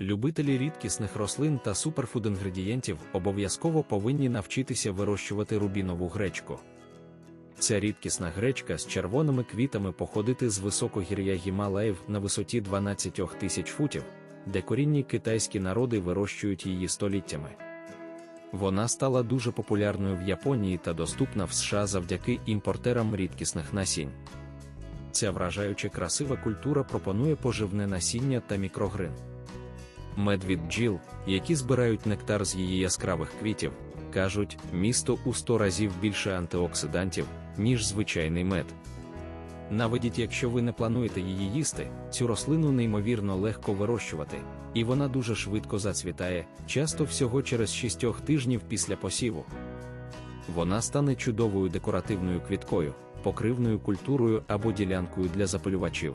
Любителі рідкісних рослин та суперфуд-інгредієнтів обов'язково повинні навчитися вирощувати рубінову гречку. Ця рідкісна гречка з червоними квітами походити з високогір'я Гімалаїв на висоті 12 тисяч футів, де корінні китайські народи вирощують її століттями. Вона стала дуже популярною в Японії та доступна в США завдяки імпортерам рідкісних насінь. Ця вражаюче красива культура пропонує поживне насіння та мікрогрин. Мед від бджіл, які збирають нектар з її яскравих квітів, кажуть, місто у 100 разів більше антиоксидантів, ніж звичайний мед. Наведіть, якщо ви не плануєте її їсти, цю рослину неймовірно легко вирощувати, і вона дуже швидко зацвітає, часто всього через 6 тижнів після посіву. Вона стане чудовою декоративною квіткою, покривною культурою або ділянкою для запилювачів.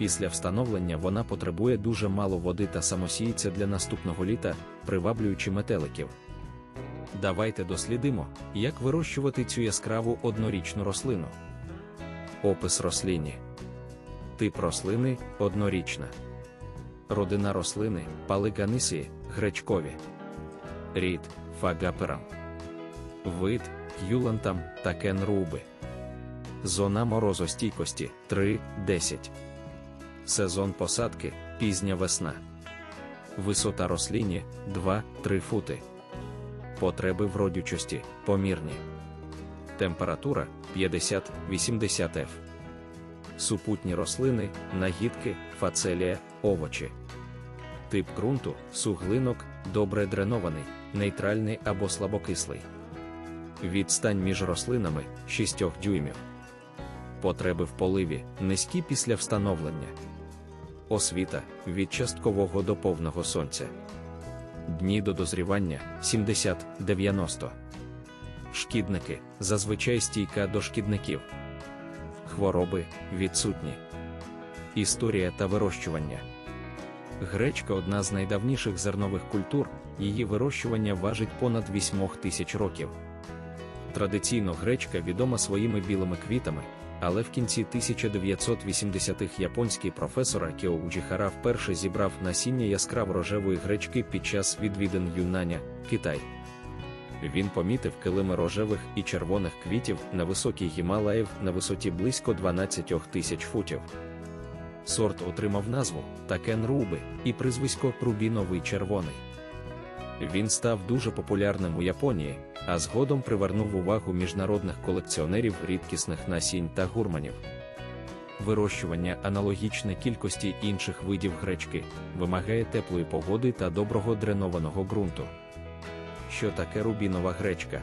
Після встановлення вона потребує дуже мало води та самосіється для наступного літа, приваблюючи метеликів. Давайте дослідимо, як вирощувати цю яскраву однорічну рослину. Опис рослині. Тип рослини однорічна. Родина рослини палиганисії, гречкові. Рід фагаперам. Вид юлантам та кенруби. Зона морозостійкості 3-10. Сезон посадки пізня весна. Висота рослині 2-3 фути. Потреби в родючості помірні. Температура 50-80 F. Супутні рослини, нагідки, фацелія, овочі. Тип ґрунту суглинок, добре дренований, нейтральний або слабокислий. Відстань між рослинами 6 дюймів. Потреби в поливі низькі після встановлення. Освіта від часткового до повного сонця. Дні до дозрівання 70-90. Шкідники зазвичай стійка до шкідників. Хвороби відсутні. Історія та вирощування. Гречка одна з найдавніших зернових культур, її вирощування важить понад 8 тисяч років. Традиційно гречка відома своїми білими квітами, але в кінці 1980-х японський професор Акіо Уджіхара вперше зібрав насіння яскраво рожевої гречки під час відвідин Юнаня, Китай. Він помітив килими рожевих і червоних квітів на високій Гімалаїв на висоті близько 12 тисяч футів. Сорт отримав назву Такен Руби і прізвисько Рубіновий червоний. Він став дуже популярним у Японії, а згодом привернув увагу міжнародних колекціонерів рідкісних насінь та гурманів. Вирощування аналогічне кількості інших видів гречки вимагає теплої погоди та доброго дренованого ґрунту. Що таке рубінова гречка?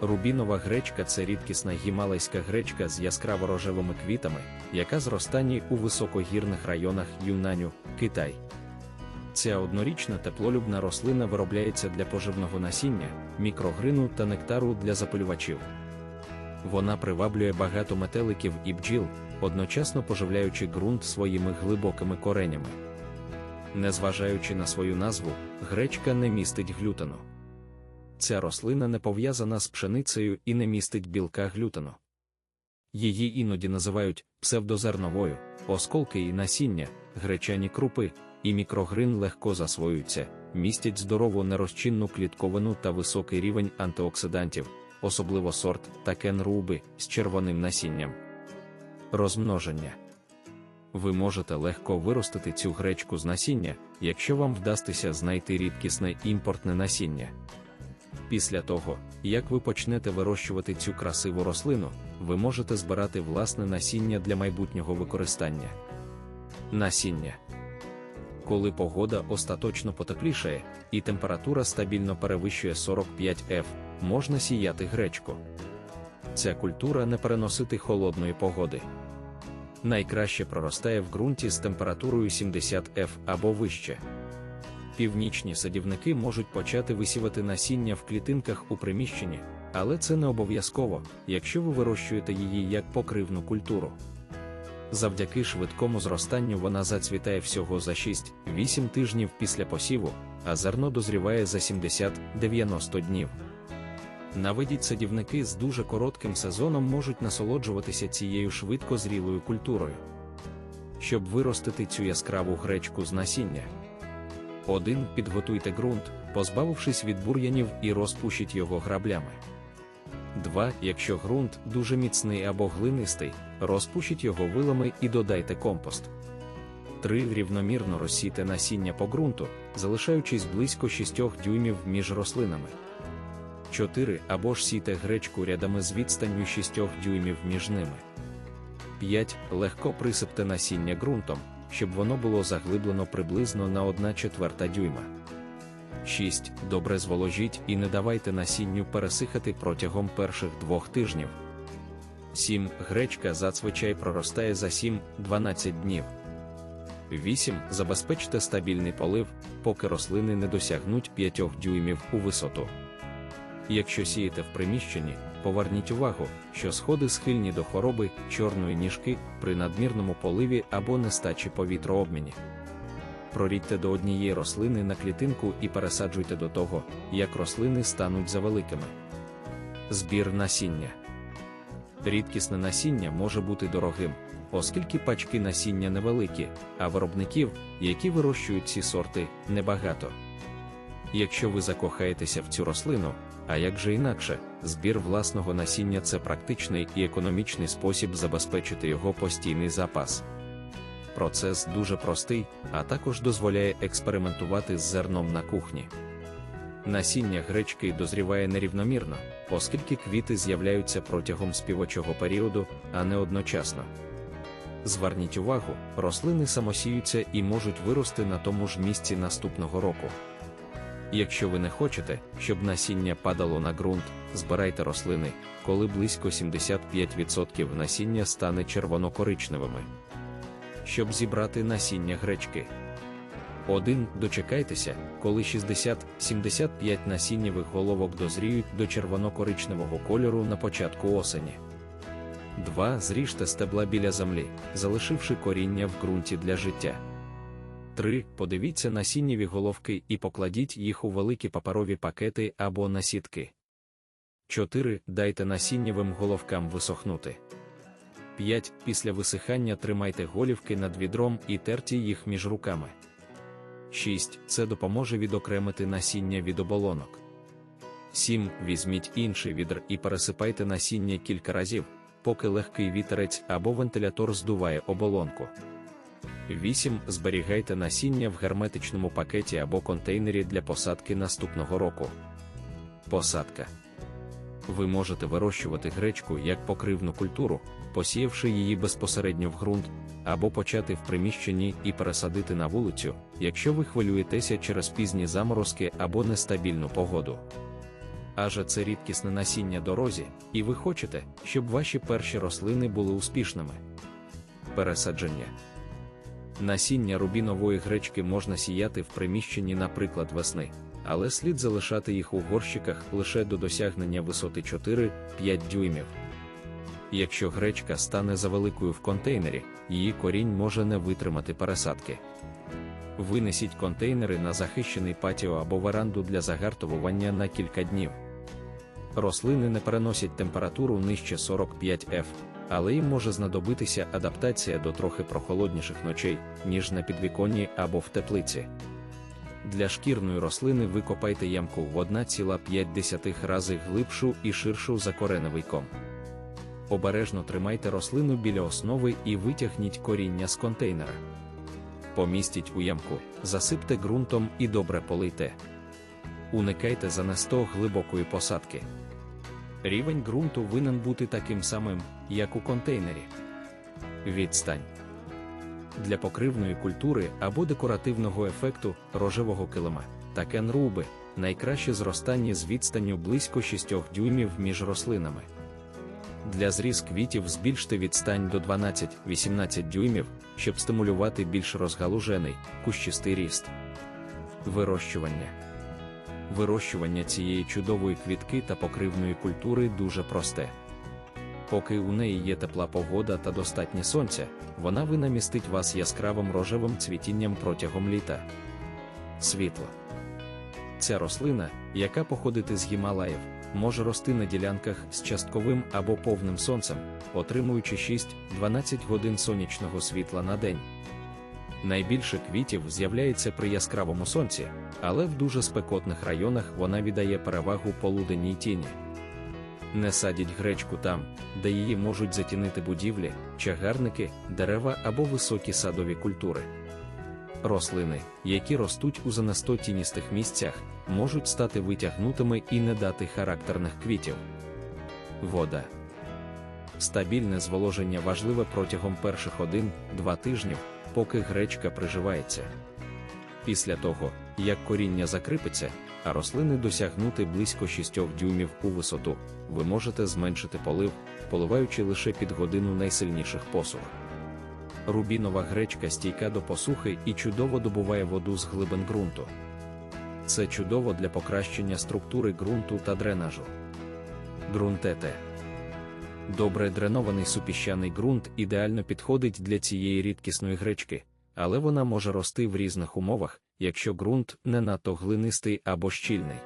Рубінова гречка це рідкісна гімалайська гречка з яскраво рожевими квітами, яка зростає у високогірних районах Юнаню, Китай. Ця однорічна теплолюбна рослина виробляється для поживного насіння, мікрогрину та нектару для запилювачів. Вона приваблює багато метеликів і бджіл, одночасно поживляючи ґрунт своїми глибокими коренями. Незважаючи на свою назву, гречка не містить глютену. Ця рослина не пов'язана з пшеницею і не містить білка глютену. Її іноді називають псевдозерновою, осколки і насіння, гречані крупи, і мікрогрин легко засвоюються, містять здорову нерозчинну клітковину та високий рівень антиоксидантів, особливо сорт такен руби з червоним насінням. Розмноження. Ви можете легко виростити цю гречку з насіння, якщо вам вдастися знайти рідкісне імпортне насіння. Після того, як ви почнете вирощувати цю красиву рослину, ви можете збирати власне насіння для майбутнього використання. Насіння. Коли погода остаточно потеплішає і температура стабільно перевищує 45 F, можна сіяти гречку. Ця культура не переносити холодної погоди. Найкраще проростає в ґрунті з температурою 70 F або вище. Північні садівники можуть почати висівати насіння в клітинках у приміщенні, але це не обов'язково, якщо ви вирощуєте її як покривну культуру. Завдяки швидкому зростанню вона зацвітає всього за 6-8 тижнів після посіву, а зерно дозріває за 70-90 днів. Навидіть садівники з дуже коротким сезоном можуть насолоджуватися цією швидко зрілою культурою. щоб виростити цю яскраву гречку з насіння. 1. Підготуйте ґрунт, позбавившись від бур'янів і розпушіть його граблями. 2. Якщо ґрунт дуже міцний або глинистий, розпушіть його вилами і додайте компост. 3. Рівномірно розсійте насіння по ґрунту, залишаючись близько 6 дюймів між рослинами. 4. Або ж сійте гречку рядами з відстанню 6 дюймів між ними. 5. Легко присипте насіння ґрунтом, щоб воно було заглиблено приблизно на 1 четверта дюйма. 6. Добре зволожіть і не давайте насінню пересихати протягом перших двох тижнів. 7. Гречка зазвичай проростає за 7-12 днів. 8. Забезпечте стабільний полив, поки рослини не досягнуть 5 дюймів у висоту. Якщо сієте в приміщенні, поверніть увагу, що сходи схильні до хвороби чорної ніжки при надмірному поливі або нестачі повітрообміні. Прорідьте до однієї рослини на клітинку і пересаджуйте до того, як рослини стануть завеликими. Збір насіння. Рідкісне насіння може бути дорогим, оскільки пачки насіння невеликі, а виробників, які вирощують ці сорти, небагато. Якщо ви закохаєтеся в цю рослину, а як же інакше, збір власного насіння це практичний і економічний спосіб забезпечити його постійний запас. Процес дуже простий, а також дозволяє експериментувати з зерном на кухні. Насіння гречки дозріває нерівномірно, оскільки квіти з'являються протягом співочого періоду, а не одночасно. Зверніть увагу, рослини самосіються і можуть вирости на тому ж місці наступного року. Якщо ви не хочете, щоб насіння падало на ґрунт, збирайте рослини, коли близько 75% насіння стане червоно-коричневими. Щоб зібрати насіння гречки. 1. Дочекайтеся, коли 60-75 насіннєвих головок дозріють до червоно-коричневого кольору на початку осені. 2. Зріжте стебла біля землі, залишивши коріння в ґрунті для життя. 3. Подивіться насіннєві головки і покладіть їх у великі паперові пакети або насітки. 4. Дайте насіннєвим головкам висохнути. 5. Після висихання тримайте голівки над відром і терті їх між руками. 6. Це допоможе відокремити насіння від оболонок. 7. Візьміть інший відр і пересипайте насіння кілька разів, поки легкий вітерець або вентилятор здуває оболонку. 8. Зберігайте насіння в герметичному пакеті або контейнері для посадки наступного року. Посадка. Ви можете вирощувати гречку як покривну культуру, посіявши її безпосередньо в ґрунт, або почати в приміщенні і пересадити на вулицю, якщо ви хвилюєтеся через пізні заморозки або нестабільну погоду. Аже це рідкісне насіння дорозі, і ви хочете, щоб ваші перші рослини були успішними. Пересадження. Насіння рубінової гречки можна сіяти в приміщенні, наприклад, весни, але слід залишати їх у горщиках лише до досягнення висоти 4-5 дюймів. Якщо гречка стане завеликою в контейнері, її корінь може не витримати пересадки. Винесіть контейнери на захищений патіо або веранду для загартовування на кілька днів. Рослини не переносять температуру нижче 45 F, але їм може знадобитися адаптація до трохи прохолодніших ночей, ніж на підвіконні або в теплиці. Для шкірної рослини викопайте ямку в 1,5 рази глибшу і ширшу за кореневий ком. Обережно тримайте рослину біля основи і витягніть коріння з контейнера. Помістіть у ямку, засипте ґрунтом і добре полийте. Уникайте занесто глибокої посадки. Рівень ґрунту винен бути таким самим, як у контейнері. Відстань. Для покривної культури або декоративного ефекту рожевого килима та кенруби найкраще зростання з відстанню близько 6 дюймів між рослинами. Для зріз квітів збільште відстань до 12-18 дюймів, щоб стимулювати більш розгалужений, кущистий ріст. Вирощування. Вирощування цієї чудової квітки та покривної культури дуже просте. Поки у неї є тепла погода та достатнє сонця, вона винамістить вас яскравим рожевим цвітінням протягом літа. Світло. Ця рослина, яка походить з Гімалаїв, може рости на ділянках з частковим або повним сонцем, отримуючи 6-12 годин сонячного світла на день. Найбільше квітів з'являється при яскравому сонці, але в дуже спекотних районах вона віддає перевагу полуденній тіні. Не садіть гречку там, де її можуть затінити будівлі, чагарники, дерева або високі садові культури. Рослини, які ростуть у занасто тіністих місцях, можуть стати витягнутими і не дати характерних квітів. Вода. Стабільне зволоження важливе протягом перших 1-2 тижнів, поки гречка приживається. Після того, як коріння закріпиться, а рослини досягнути близько 6 дюймів у висоту, ви можете зменшити полив, поливаючи лише під годину найсильніших посух. Рубінова гречка стійка до посухи і чудово добуває воду з глибин ґрунту. Це чудово для покращення структури ґрунту та дренажу. Ґрунтете. Добре дренований супіщаний ґрунт ідеально підходить для цієї рідкісної гречки, але вона може рости в різних умовах, якщо ґрунт не надто глинистий або щільний.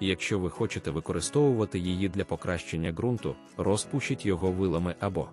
Якщо ви хочете використовувати її для покращення ґрунту, розпушіть його вилами або